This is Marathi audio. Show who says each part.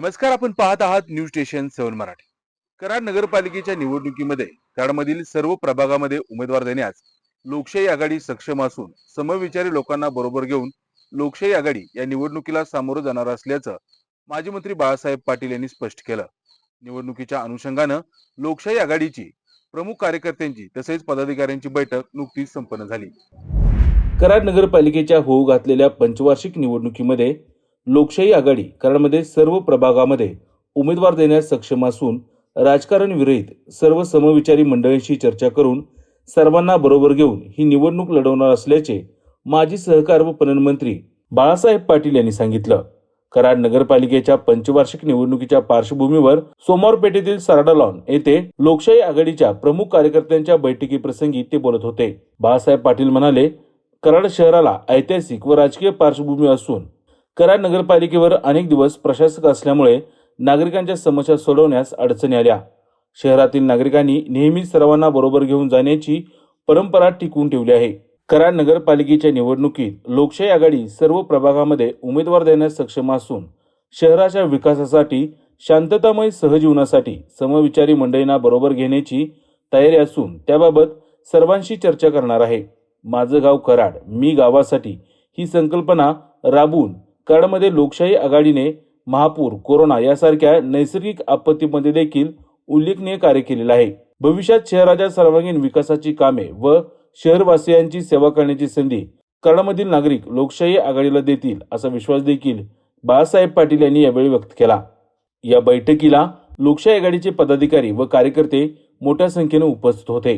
Speaker 1: नमस्कार आपण पाहत आहात news station seven Marathi. Karad नगरपालिकेच्या निवडणुकीमध्ये कराडमधील सर्व प्रभागामध्ये उमेदवार देण्यास लोकशाही आघाडी सक्षम असून समविचारी लोकांना बरोबर घेऊन लोकशाही आघाडी या निवडणुकीला सामोरं जाणार असल्याचं माजी मंत्री बाळासाहेब पाटील यांनी स्पष्ट केलं. निवडणुकीच्या अनुषंगानं लोकशाही आघाडीची प्रमुख कार्यकर्त्यांची तसेच पदाधिकाऱ्यांची बैठक नुकतीच संपन्न झाली. कराड नगरपालिकेच्या होऊ घातलेल्या पंचवार्षिक निवडणुकीमध्ये लोकशाही आघाडी कराडमध्ये सर्व प्रभागामध्ये उमेदवार देण्यास सक्षम असून राजकारण विरहित सर्व समविचारी मंडळींशी चर्चा करून सर्वांना बरोबर घेऊन ही निवडणूक लढवणार असल्याचे माजी सहकार व पणन मंत्री बाळासाहेब पाटील यांनी सांगितलं. कराड नगरपालिकेच्या पंचवार्षिक निवडणुकीच्या पार्श्वभूमीवर सोमवार पेठेतील सारडा लॉन येथे लोकशाही आघाडीच्या प्रमुख कार्यकर्त्यांच्या बैठकीप्रसंगी ते बोलत होते. बाळासाहेब पाटील म्हणाले कराड शहराला ऐतिहासिक व राजकीय पार्श्वभूमी असून कराड नगरपालिकेवर अनेक दिवस प्रशासक असल्यामुळे नागरिकांच्या समस्या सोडवण्यास अडचणी आल्या. शहरातील नागरिकांनी नेहमीच सर्वांना बरोबर घेऊन जाण्याची परंपरा टिकवून ठेवली आहे. कराड नगरपालिकेच्या निवडणुकीत लोकशाही आघाडी सर्व प्रभागामध्ये उमेदवार देण्यास सक्षम असून शहराच्या विकासासाठी शांततामय सहजीवनासाठी समविचारी मंडळींना बरोबर घेण्याची तयारी असून त्याबाबत सर्वांशी चर्चा करणार आहे. माझं गाव कराड मी गावासाठी ही संकल्पना राबवून कराडमध्ये लोकशाही आघाडीने महापूर कोरोना यासारख्या नैसर्गिक आपत्तीमध्ये देखील उल्लेखनीय कार्य केलेलं आहे. भविष्यात शहराच्या सर्वांगीण विकासाची कामे व शहरवासियांची सेवा करण्याची संधी कराडमधील नागरिक लोकशाही आघाडीला देतील असा विश्वास देखील बाळासाहेब पाटील यांनी यावेळी व्यक्त केला. या बैठकीला लोकशाही आघाडीचे पदाधिकारी व कार्यकर्ते मोठ्या संख्येने उपस्थित होते.